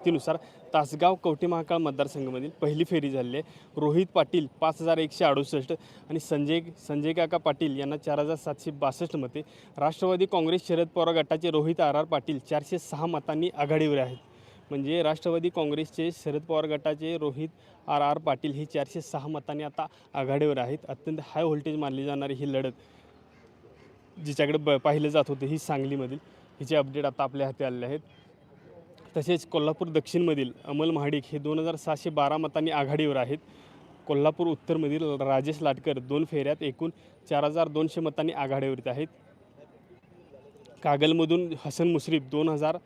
माहितीनुसार तासगाव कवठे महाकाळ मतदारसंघामधील पहिली फेरी झालेली आहे. रोहित पाटील पाच हजार एकशे अडुसष्ट आणि संजय संजय काका पाटील यांना चार हजार सातशे बासष्ट मते. राष्ट्रवादी काँग्रेस शरद पवार गटाचे रोहित आर आर पाटील चारशे सहा मतांनी आघाडीवर आहेत. म्हणजे राष्ट्रवादी काँग्रेसचे शरद पवार गटाचे रोहित आर आर पाटील हे चारशे सहा मतांनी आता आघाडीवर आहेत. अत्यंत हाय व्होल्टेज मानली जाणारी ही लढत जिच्याकडे ब पाहिलं जात होतं ही सांगलीमधील. हिचे अपडेट आता आपल्या हाती आलेले आहेत. तसेच कोल्हापूर दक्षिणमधील अमल महाडिक हे दोन हजार सहाशे बारा मतांनी आघाडीवर आहेत. कोल्हापूर उत्तरमधील राजेश लाटकर दोन फेऱ्यात एकूण चार हजार दोनशे मतांनी आघाडीवरती आहेत. कागलमधून हसन मुश्रीफ दोन हजार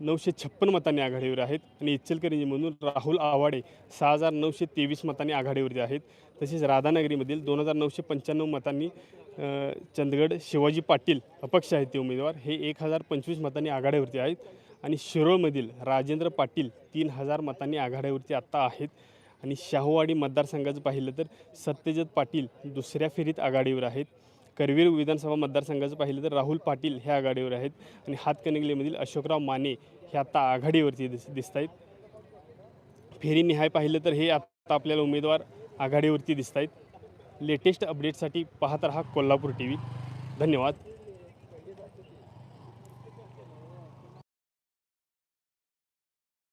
नऊशे छप्पन मतांनी आघाडीवर आहेत आणि इचलकरंजीमधून राहुल आवाडे सहा हजार नऊशे तेवीस मतांनी आघाडीवरती आहेत. तसेच राधानगरीमधील दोन हजार नऊशे पंच्याण्णव मतांनी चंदगड शिवाजी पाटील अपक्ष आहेत ते उमेदवार. हे एक हजार पंचवीस मतांनी आघाडीवरती आहेत. आणि शिरोळमधील राजेंद्र पाटील तीन हजार मतांनी आघाडीवरती आत्ता आहेत. आणि शाहूवाडी मतदारसंघाचं पाहिलं तर सत्यजित पाटील दुसऱ्या फेरीत आघाडीवर आहेत. करवीर विधानसभा मतदारसंघाचं पाहिलं तर राहुल पाटील हे आघाडीवर आहेत. आणि हातकणंगलेमधील अशोकराव माने हे आता आघाडीवरती दिस दिसत आहेत फेरीनिहाय पाहिलं तर हे आत्ता आपल्याला उमेदवार आघाडीवरती दिसत आहेत लेटेस्ट अपडेटसाठी पाहत रहा कोल्हापूर टी व्ही धन्यवाद.